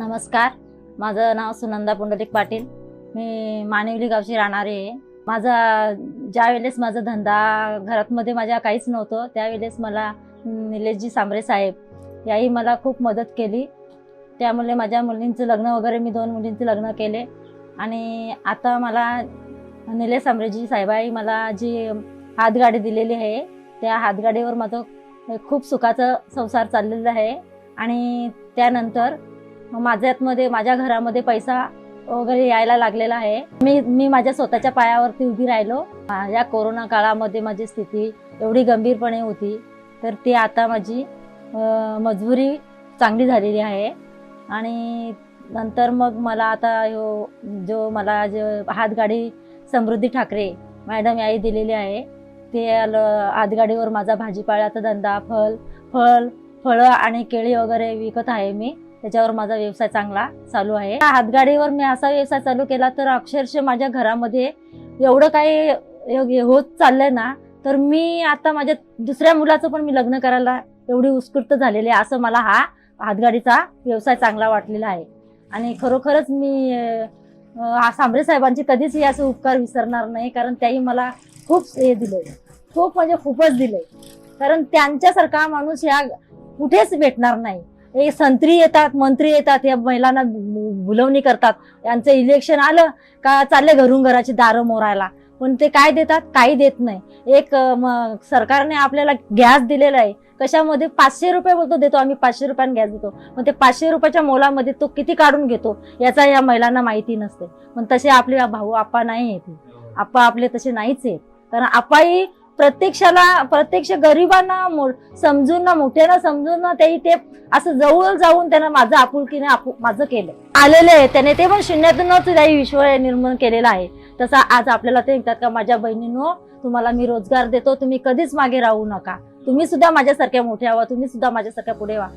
नमस्कार. माझं नाव सुनंदा पुंडलिक पाटील. मी मानिवली गावची राहणारी आहे. माझा ज्या वेळेस माझा धंदा घरातमध्ये माझ्या काहीच नव्हतं त्यावेळेस मला निलेशजी सांबरे साहेब याही मला खूप मदत केली. त्यामुळे माझ्या मुलींचं लग्न वगैरे मी दोन मुलींचं लग्न केले. आणि आता मला निलेश सांबरेजी साहेबाई मला जी हातगाडी दिलेली आहे त्या हातगाडीवर माझं खूप सुखाचं संसार चाललेला आहे. आणि त्यानंतर माझ्यातमध्ये माझ्या घरामध्ये पैसा वगैरे यायला लागलेला आहे. मी मी माझ्या स्वतःच्या पायावरती उभी राहिलो. माझ्या कोरोना काळामध्ये माझी स्थिती एवढी गंभीरपणे होती तर ती आता माझी मजबुरी चांगली झालेली आहे. आणि नंतर मग मला आता यो जो मला जो हातगाडी समृद्धी ठाकरे मॅडम याही दिलेली आहे ते हातगाडीवर माझा भाजीपाल्याचा धंदा फळ फळ फळं आणि केळी वगैरे विकत आहे मी. त्याच्यावर माझा व्यवसाय चांगला चालू आहे. हातगाडीवर मी असा व्यवसाय चालू केला तर अक्षरशः माझ्या घरामध्ये एवढं काही होत चाललंय ना तर मी आता माझ्या दुसऱ्या मुलाचं पण मी लग्न करायला एवढी उत्स्फूर्त झालेली आहे असं मला हा हातगाडीचा व्यवसाय चांगला वाटलेला आहे. आणि खरोखरच मी सांबरे साहेबांची कधीच हे असं उपकार विसरणार नाही कारण त्याही मला खूप हे दिले खूप म्हणजे खूपच दिले कारण त्यांच्यासारखा माणूस ह्या कुठेच भेटणार नाही. हे संत्री येतात मंत्री येतात या महिलांना भुलवणी बुलवणी करतात. यांचं इलेक्शन आलं का चालले घरून घराची दारं मोरायला. पण ते काय देतात? काही देत नाही. एक सरकारने आपल्याला गॅस दिलेला आहे. कशामध्ये? पाचशे रुपये बोलतो देतो आम्ही पाचशे रुपयानं गॅस देतो. पण ते पाचशे रुपयाच्या मोलामध्ये तो किती काढून घेतो? याचा या महिलांना माहिती नसते. पण तसे आपले भाऊ आपा नाही येते आपा आपले तसे नाहीच आहेत. कारण आपाही प्रत्यक्षाला प्रत्यक्ष गरिबांना मो- समजून ना मोठ्यांना समजून ना ते ते असं जवळ जाऊन त्यानं माझं आपुलकीने आपू माझं केलं. आलेले आहे त्याने ते पण शून्यातूनच काही विश्व निर्माण केलेला आहे. तसा आज आपल्याला ते म्हणतात का माझ्या बहिणीनो तुम्हाला मी रोजगार देतो. तुम्ही कधीच मागे राहू नका. तुम्ही सुद्धा माझ्यासारख्या मोठ्या व्हा. तुम्ही सुद्धा माझ्यासारख्या पुढे व्हा.